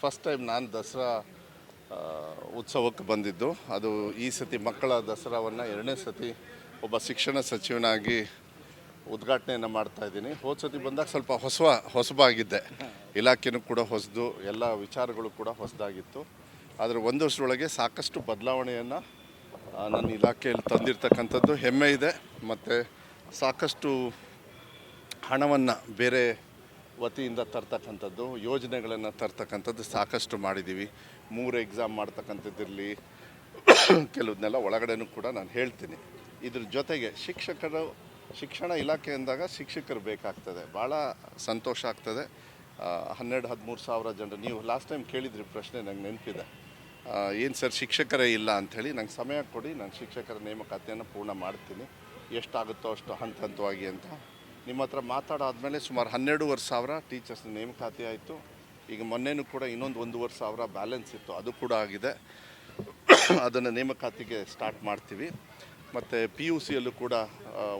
First time ನಾನು ದಸರಾ ಉತ್ಸವಕ್ಕೆ ಬಂದಿದ್ದು. ಅದು ಈ ಸತಿ ಮಕ್ಕಳ ದಸರಾವನ್ನು ಎರಡನೇ ಸತಿ ಒಬ್ಬ ಶಿಕ್ಷಣ ಸಚಿವನಾಗಿ ಉದ್ಘಾಟನೆಯನ್ನು ಮಾಡ್ತಾ ಇದ್ದೀನಿ. ಹೋದ ಸತಿ ಬಂದಾಗ ಸ್ವಲ್ಪ ಹೊಸ ಹೊಸಬಾಗಿದ್ದೆ. ಇಲಾಖೆನೂ ಕೂಡ ಹೊಸದು, ಎಲ್ಲ ವಿಚಾರಗಳು ಕೂಡ ಹೊಸದಾಗಿತ್ತು. ಆದರೆ ಒಂದು ವರ್ಷದೊಳಗೆ ಸಾಕಷ್ಟು ಬದಲಾವಣೆಯನ್ನು ನನ್ನ ಇಲಾಖೆಯಲ್ಲಿ ತಂದಿರ್ತಕ್ಕಂಥದ್ದು ಹೆಮ್ಮೆ ಇದೆ. ಮತ್ತು ಸಾಕಷ್ಟು ಹಣವನ್ನು ಬೇರೆ ವತಿಯಿಂದ ತರ್ತಕ್ಕಂಥದ್ದು, ಯೋಜನೆಗಳನ್ನು ತರ್ತಕ್ಕಂಥದ್ದು ಸಾಕಷ್ಟು ಮಾಡಿದ್ದೀವಿ ಮೂರು ಎಕ್ಸಾಮ್ ಮಾಡ್ತಕ್ಕಂಥದ್ದಿರಲಿ ಕೆಲವನ್ನೆಲ್ಲ ಒಳಗಡೆನೂ ಕೂಡ ನಾನು ಹೇಳ್ತೀನಿ. ಇದ್ರ ಜೊತೆಗೆ ಶಿಕ್ಷಕರು, ಶಿಕ್ಷಣ ಇಲಾಖೆ ಅಂದಾಗ ಶಿಕ್ಷಕರು ಬೇಕಾಗ್ತದೆ. ಭಾಳ ಸಂತೋಷ ಆಗ್ತದೆ. ಹನ್ನೆರಡು, ಹದಿಮೂರು ಸಾವಿರ ಜನರು, ನೀವು ಲಾಸ್ಟ್ ಟೈಮ್ ಕೇಳಿದ್ರಿ ಪ್ರಶ್ನೆ ನಂಗೆ ನೆನಪಿದೆ. ಏನು ಸರ್ ಶಿಕ್ಷಕರೇ ಇಲ್ಲ ಅಂಥೇಳಿ ನಂಗೆ ಸಮಯ ಕೊಡಿ, ನಾನು ಶಿಕ್ಷಕರ ನೇಮಕಾತಿಯನ್ನು ಪೂರ್ಣ ಮಾಡ್ತೀನಿ. ಎಷ್ಟಾಗುತ್ತೋ ಅಷ್ಟು ಹಂತ ಹಂತವಾಗಿ ಅಂತ ನಿಮ್ಮ ಹತ್ರ ಮಾತಾಡಾದಮೇಲೆ ಸುಮಾರು ಹನ್ನೆರಡೂವರೆ ಸಾವಿರ ಟೀಚರ್ಸ್ ನೇಮಕಾತಿ ಆಯಿತು. ಈಗ ಮೊನ್ನೆನೂ ಕೂಡ ಇನ್ನೊಂದು ಒಂದೂವರೆ ಸಾವಿರ ಬ್ಯಾಲೆನ್ಸ್ ಇತ್ತು. ಅದು ಕೂಡ ಆಗಿದೆ. ಅದನ್ನು ನೇಮಕಾತಿಗೆ ಸ್ಟಾರ್ಟ್ ಮಾಡ್ತೀವಿ. ಮತ್ತು ಪಿ ಯು ಸಿಯಲ್ಲೂ ಕೂಡ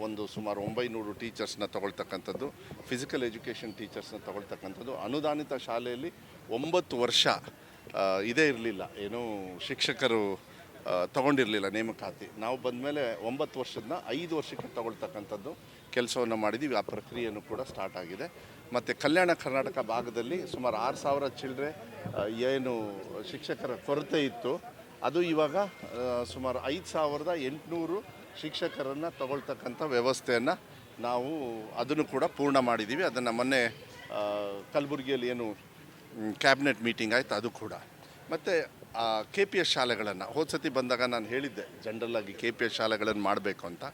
ಒಂದು ಸುಮಾರು ಒಂಬೈನೂರು ಟೀಚರ್ಸ್ನ ತಗೊಳ್ತಕ್ಕಂಥದ್ದು, ಫಿಸಿಕಲ್ ಎಜುಕೇಷನ್ ಟೀಚರ್ಸ್ನ ತಗೊಳ್ತಕ್ಕಂಥದ್ದು. ಅನುದಾನಿತ ಶಾಲೆಯಲ್ಲಿ ಒಂಬತ್ತು ವರ್ಷ ಇದೇ ಇರಲಿಲ್ಲ. ಏನು ಶಿಕ್ಷಕರು ತಗೊಂಡಿರಲಿಲ್ಲ ನೇಮಕಾತಿ. ನಾವು ಬಂದಮೇಲೆ ಒಂಬತ್ತು ವರ್ಷದನ್ನ ಐದು ವರ್ಷಕ್ಕೆ ತಗೊಳ್ತಕ್ಕಂಥದ್ದು ಕೆಲಸವನ್ನು ಮಾಡಿದ್ದೀವಿ. ಆ ಪ್ರಕ್ರಿಯೆಯನ್ನು ಕೂಡ ಸ್ಟಾರ್ಟ್ ಆಗಿದೆ. ಮತ್ತು ಕಲ್ಯಾಣ ಕರ್ನಾಟಕ ಭಾಗದಲ್ಲಿ ಸುಮಾರು ಆರು ಸಾವಿರ ಚಿಲ್ಲರೆ ಏನು ಶಿಕ್ಷಕರ ಕೊರತೆ ಇತ್ತು. ಅದು ಇವಾಗ ಸುಮಾರು ಐದು ಸಾವಿರದ ಎಂಟುನೂರು ಶಿಕ್ಷಕರನ್ನು ತಗೊಳ್ತಕ್ಕಂಥ ವ್ಯವಸ್ಥೆಯನ್ನು ನಾವು ಅದನ್ನು ಕೂಡ ಪೂರ್ಣ ಮಾಡಿದ್ದೀವಿ. ಅದನ್ನು ಮೊನ್ನೆ ಕಲಬುರಗಿಯಲ್ಲಿ ಏನು ಕ್ಯಾಬಿನೆಟ್ ಮೀಟಿಂಗ್ ಆಯಿತು, ಅದು ಕೂಡ. ಮತ್ತು ಕೆ ಪಿ ಎಸ್ ಶಾಲೆಗಳನ್ನು, ಹೋದ ಸತಿ ಬಂದಾಗ ನಾನು ಹೇಳಿದ್ದೆ ಜನರಲ್ಲಾಗಿ ಕೆ ಪಿ ಎಸ್ ಶಾಲೆಗಳನ್ನು ಮಾಡಬೇಕು ಅಂತ.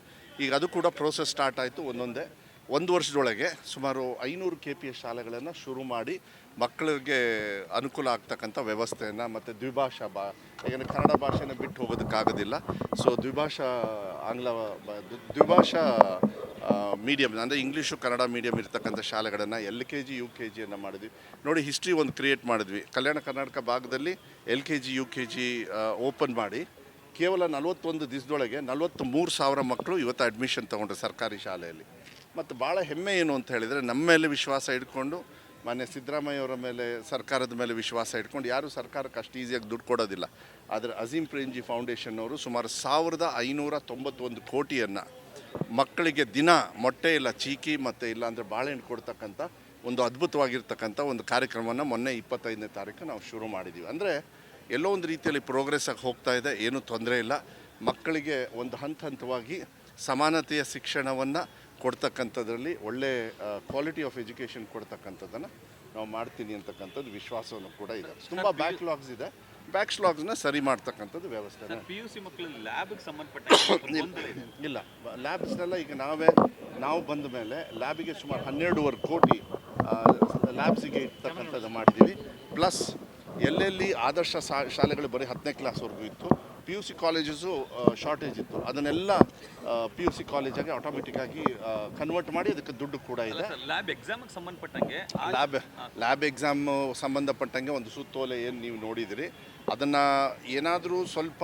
ಈಗ ಅದು ಕೂಡ ಪ್ರೋಸೆಸ್ ಸ್ಟಾರ್ಟ್ ಆಯಿತು ಒಂದೊಂದೇ. ಒಂದು ವರ್ಷದೊಳಗೆ ಸುಮಾರು ಐನೂರು ಕೆ ಪಿ ಎಸ್ ಶಾಲೆಗಳನ್ನು ಶುರು ಮಾಡಿ ಮಕ್ಕಳಿಗೆ ಅನುಕೂಲ ಆಗ್ತಕ್ಕಂಥ ವ್ಯವಸ್ಥೆಯನ್ನು ಮತ್ತು ದ್ವಿಭಾಷಾ ಬಾ ಏನು ಕನ್ನಡ ಭಾಷೆನ ಬಿಟ್ಟು ಹೋಗೋದಕ್ಕಾಗೋದಿಲ್ಲ. ಸೊ ದ್ವಿಭಾಷಾ, ಆಂಗ್ಲ ದ್ವಿಭಾಷಾ ಮೀಡಿಯಮ್ ಅಂದರೆ ಇಂಗ್ಲೀಷು ಕನ್ನಡ ಮೀಡಿಯಮ್ ಇರ್ತಕ್ಕಂಥ ಶಾಲೆಗಳನ್ನು L K G U K ಜಿಯನ್ನು ಮಾಡಿದ್ವಿ. ನೋಡಿ ಹಿಸ್ಟ್ರಿ ಒಂದು ಕ್ರಿಯೇಟ್ ಮಾಡಿದ್ವಿ. ಕಲ್ಯಾಣ ಕರ್ನಾಟಕ ಭಾಗದಲ್ಲಿ L K G U K G open ಮಾಡಿ, ಕೇವಲ ನಲವತ್ತೊಂದು ದಿವಸದೊಳಗೆ ನಲವತ್ತು ಮೂರು ಸಾವಿರ ಮಕ್ಕಳು ಇವತ್ತು ಅಡ್ಮಿಷನ್ ತೊಗೊಂಡ್ರು ಸರ್ಕಾರಿ ಶಾಲೆಯಲ್ಲಿ. ಮತ್ತು ಭಾಳ ಹೆಮ್ಮೆ ಏನು ಅಂತ ಹೇಳಿದರೆ, ನಮ್ಮ ಮೇಲೆ ವಿಶ್ವಾಸ ಇಟ್ಕೊಂಡು ಮಾನ್ಯ ಸಿದ್ದರಾಮಯ್ಯವರ ಮೇಲೆ ಸರ್ಕಾರದ ಮೇಲೆ ವಿಶ್ವಾಸ ಇಟ್ಕೊಂಡು ಯಾರೂ ಸರ್ಕಾರಕ್ಕೆ ಅಷ್ಟು ಈಸಿಯಾಗಿ ದುಡ್ಡು ಕೊಡೋದಿಲ್ಲ. ಆದರೆ ಅಜೀಂ ಪ್ರೇಮ್ಜಿ ಫೌಂಡೇಶನ್ ಅವರು ಸುಮಾರು ಸಾವಿರದ ಐನೂರ ತೊಂಬತ್ತೊಂದು ಕೋಟಿಯನ್ನು ಮಕ್ಕಳಿಗೆ ದಿನ ಮೊಟ್ಟೆ ಇಲ್ಲ ಚೀಕಿ ಮತ್ತು ಇಲ್ಲಾಂದರೆ ಬಾಳೆಹಣ್ಣು ಕೊಡ್ತಕ್ಕಂಥ ಒಂದು ಅದ್ಭುತವಾಗಿರ್ತಕ್ಕಂಥ ಒಂದು ಕಾರ್ಯಕ್ರಮವನ್ನು ಮೊನ್ನೆ ಇಪ್ಪತ್ತೈದನೇ ತಾರೀಕು ನಾವು ಶುರು ಮಾಡಿದ್ದೀವಿ ಅಂದರೆ ಎಲ್ಲೋ ಒಂದು ರೀತಿಯಲ್ಲಿ ಪ್ರೋಗ್ರೆಸ್ ಆಗಿ ಹೋಗ್ತಾ ಇದೆ, ಏನೂ ತೊಂದರೆ ಇಲ್ಲ. ಮಕ್ಕಳಿಗೆ ಒಂದು ಹಂತ ಹಂತವಾಗಿ ಸಮಾನತೆಯ ಶಿಕ್ಷಣವನ್ನು ಕೊಡ್ತಕ್ಕಂಥದ್ರಲ್ಲಿ ಒಳ್ಳೆ ಕ್ವಾಲಿಟಿ ಆಫ್ ಎಜುಕೇಷನ್ ಕೊಡ್ತಕ್ಕಂಥದ್ದನ್ನು ನಾವು ಮಾಡ್ತೀನಿ ಅಂತಕ್ಕಂಥದ್ದು ವಿಶ್ವಾಸವನ್ನು ಕೂಡ ಇದೆ. ತುಂಬ ಬ್ಯಾಕ್ಲಾಗ್ಸ್ ಇದೆ. ಬ್ಯಾಕ್ಸ್ಲಾಗ್ಸ್ನ ಸರಿ ಮಾಡ್ತಕ್ಕಂಥದ್ದು ವ್ಯವಸ್ಥೆ. ಪಿ ಯು ಸಿ ಮಕ್ಕಳಲ್ಲಿ ಲ್ಯಾಬ್ಗೆ ಸಂಬಂಧಪಟ್ಟ ಇಲ್ಲ. ಲ್ಯಾಬ್ಸ್ನೆಲ್ಲ ಈಗ ನಾವೇ ನಾವು ಬಂದ ಮೇಲೆ ಲ್ಯಾಬಿಗೆ ಸುಮಾರು ಹನ್ನೆರಡೂವರೆ ಕೋಟಿ ಲ್ಯಾಬ್ಸಿಗೆ ಇರ್ತಕ್ಕಂಥದ್ದು ಮಾಡ್ತೀವಿ ಪ್ಲಸ್ ಎಲ್ಲೆಲ್ಲಿ ಆದರ್ಶ ಶಾ- ಶಾಲೆಗಳು ಬರೀ ಹತ್ತನೇ ಕ್ಲಾಸ್ವರೆಗೂ ಇತ್ತು P U C colleges shortage ಇತ್ತು. ಅದನ್ನೆಲ್ಲ ಪಿ ಯು ಸಿ ಕಾಲೇಜಾಗಿ ಆಟೋಮೆಟಿಕ್ಕಾಗಿ ಕನ್ವರ್ಟ್ ಮಾಡಿ ಅದಕ್ಕೆ ದುಡ್ಡು ಕೂಡ ಇದೆ. ಲ್ಯಾಬ್ ಎಕ್ಸಾಮ್ಗೆ ಸಂಬಂಧಪಟ್ಟಂಗೆ ಲ್ಯಾಬ್ ಲ್ಯಾಬ್ ಎಕ್ಸಾಮ್ ಸಂಬಂಧಪಟ್ಟಂಗೆ ಒಂದು ಸುತ್ತೋಲೆ ಏನು ನೀವು ನೋಡಿದಿರಿ? ಅದನ್ನು ಏನಾದರೂ ಸ್ವಲ್ಪ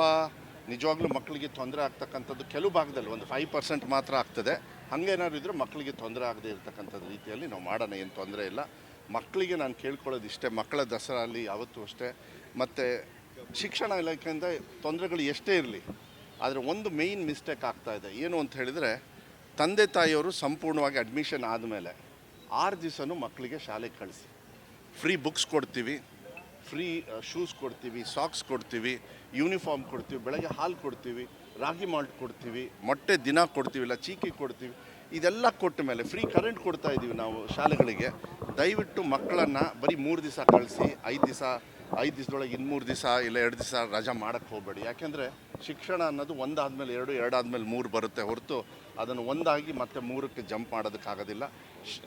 ನಿಜವಾಗ್ಲೂ ಮಕ್ಕಳಿಗೆ ತೊಂದರೆ ಆಗ್ತಕ್ಕಂಥದ್ದು ಕೆಲವು ಭಾಗದಲ್ಲಿ ಒಂದು ಫೈವ್ ಪರ್ಸೆಂಟ್ ಮಾತ್ರ ಆಗ್ತದೆ. ಹಾಗೇನಾದ್ರು ಇದ್ದರೆ ಮಕ್ಕಳಿಗೆ ತೊಂದರೆ ಆಗದೆ ಇರತಕ್ಕಂಥದ್ದು ರೀತಿಯಲ್ಲಿ ನಾವು ಮಾಡೋಣ ಏನು ತೊಂದರೆ ಇಲ್ಲ. ಮಕ್ಕಳಿಗೆ ನಾನು ಕೇಳ್ಕೊಳ್ಳೋದು ಇಷ್ಟೇ ಮಕ್ಕಳ ದಸರಾ ಅಲ್ಲಿ ಯಾವತ್ತೂ ಅಷ್ಟೇ. ಮತ್ತು ಶಿಕ್ಷಣ ಇಲಾಖೆಯಿಂದ ತೊಂದರೆಗಳು ಎಷ್ಟೇ ಇರಲಿ, ಆದರೆ ಒಂದು ಮೇಯ್ನ್ ಮಿಸ್ಟೇಕ್ ಆಗ್ತಾ ಇದೆ. ಏನು ಅಂತ ಹೇಳಿದರೆ, ತಂದೆ ತಾಯಿಯವರು ಸಂಪೂರ್ಣವಾಗಿ ಅಡ್ಮಿಷನ್ ಆದಮೇಲೆ ಆರು ದಿವಸನೂ ಮಕ್ಕಳಿಗೆ ಶಾಲೆಗೆ ಕಳಿಸಿ. ಫ್ರೀ ಬುಕ್ಸ್ ಕೊಡ್ತೀವಿ ಫ್ರೀ ಶೂಸ್ ಕೊಡ್ತೀವಿ ಸಾಕ್ಸ್ ಕೊಡ್ತೀವಿ ಯೂನಿಫಾರ್ಮ್ ಕೊಡ್ತೀವಿ, ಬೆಳಗ್ಗೆ ಹಾಲು ಕೊಡ್ತೀವಿ, ರಾಗಿ ಮಾಲ್ಟ್ ಕೊಡ್ತೀವಿ, ಮೊಟ್ಟೆ ದಿನ ಕೊಡ್ತೀವಿ, ಇಲ್ಲ ಚೀಕಿ ಕೊಡ್ತೀವಿ. ಇದೆಲ್ಲ ಕೊಟ್ಟ ಮೇಲೆ ಫ್ರೀ ಕರೆಂಟ್ ಕೊಡ್ತಾ ಇದ್ದೀವಿ ನಾವು ಶಾಲೆಗಳಿಗೆ. ದಯವಿಟ್ಟು ಮಕ್ಕಳನ್ನು ಬರೀ ಮೂರು ದಿವಸ ಕಳಿಸಿ, ಐದು ದಿವಸ ಐದು ದಿವಸದೊಳಗೆ ಇನ್ನು ಮೂರು ದಿವಸ ಇಲ್ಲ ಎರಡು ದಿವಸ ರಜಾ ಮಾಡೋಕ್ಕೆ ಹೋಗಬೇಡಿ. ಯಾಕೆಂದರೆ ಶಿಕ್ಷಣ ಅನ್ನೋದು ಒಂದಾದಮೇಲೆ ಎರಡು, ಎರಡಾದಮೇಲೆ ಮೂರು ಬರುತ್ತೆ ಹೊರತು ಅದನ್ನು ಒಂದಾಗಿ ಮತ್ತೆ ಮೂರಕ್ಕೆ ಜಂಪ್ ಮಾಡೋದಕ್ಕಾಗೋದಿಲ್ಲ.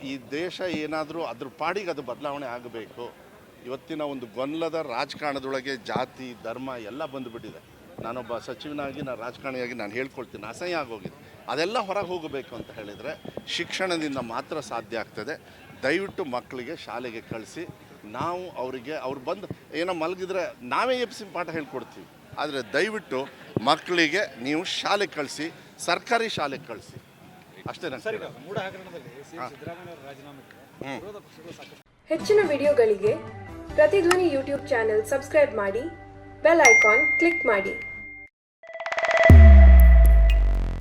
ಈ ದೇಶ ಏನಾದರೂ ಅದ್ರ ಪಾಡಿಗೆ ಅದು ಬದಲಾವಣೆ ಆಗಬೇಕು. ಇವತ್ತಿನ ಒಂದು ಗೊಂದಲದ ರಾಜಕಾರಣದೊಳಗೆ ಜಾತಿ, ಧರ್ಮ ಎಲ್ಲ ಬಂದುಬಿಟ್ಟಿದೆ. ನಾನೊಬ್ಬ ಸಚಿವನಾಗಿ ನಾನು ರಾಜಕಾರಣಿಯಾಗಿ ನಾನು ಹೇಳ್ಕೊಳ್ತೀನಿ ಅಸಹ್ಯ ಆಗೋಗಿದೆ. ಅದೆಲ್ಲ ಹೊರಗೆ ಹೋಗಬೇಕು ಅಂತ ಹೇಳಿದರೆ ಶಿಕ್ಷಣದಿಂದ ಮಾತ್ರ ಸಾಧ್ಯ ಆಗ್ತದೆ. ದಯವಿಟ್ಟು ಮಕ್ಕಳಿಗೆ ಶಾಲೆಗೆ ಕಳಿಸಿ, ನಾವು ಅವರಿಗೆ, ಅವ್ರು ಬಂದು ಏನೋ ಮಲಗಿದ್ರೆ ನಾವೇ ಎಬ್ಸಿ ಪಾಠ ಹೇಳ್ಕೊಡ್ತೀವಿ. ಆದರೆ ದಯವಿಟ್ಟು ಮಕ್ಕಳಿಗೆ ನೀವು ಶಾಲೆಗೆ ಕಳಿಸಿ ಸರ್ಕಾರಿ ಶಾಲೆಗೆ ಕಳಿಸಿ. ಅಷ್ಟೇ ನಾನು ಸರ್ ಈಗ ಮೂಢ ಹಗರಣದಲ್ಲಿ ಸಿಎಂ ಸಿದ್ದರಾಮಯ್ಯ ಅವರ ವಿರೋಧ ಪಕ್ಷಗಳು ಸಾಕಷ್ಟು ಹೆಚ್ಚಿನ ವಿಡಿಯೋಗಳಿಗೆ ಪ್ರತಿಧ್ವನಿ ಯೂಟ್ಯೂಬ್ ಚಾನೆಲ್ ಸಬ್ಸ್ಕ್ರೈಬ್ ಮಾಡಿ ಬೆಲ್ ಐಕಾನ್ ಕ್ಲಿಕ್ ಮಾಡಿ.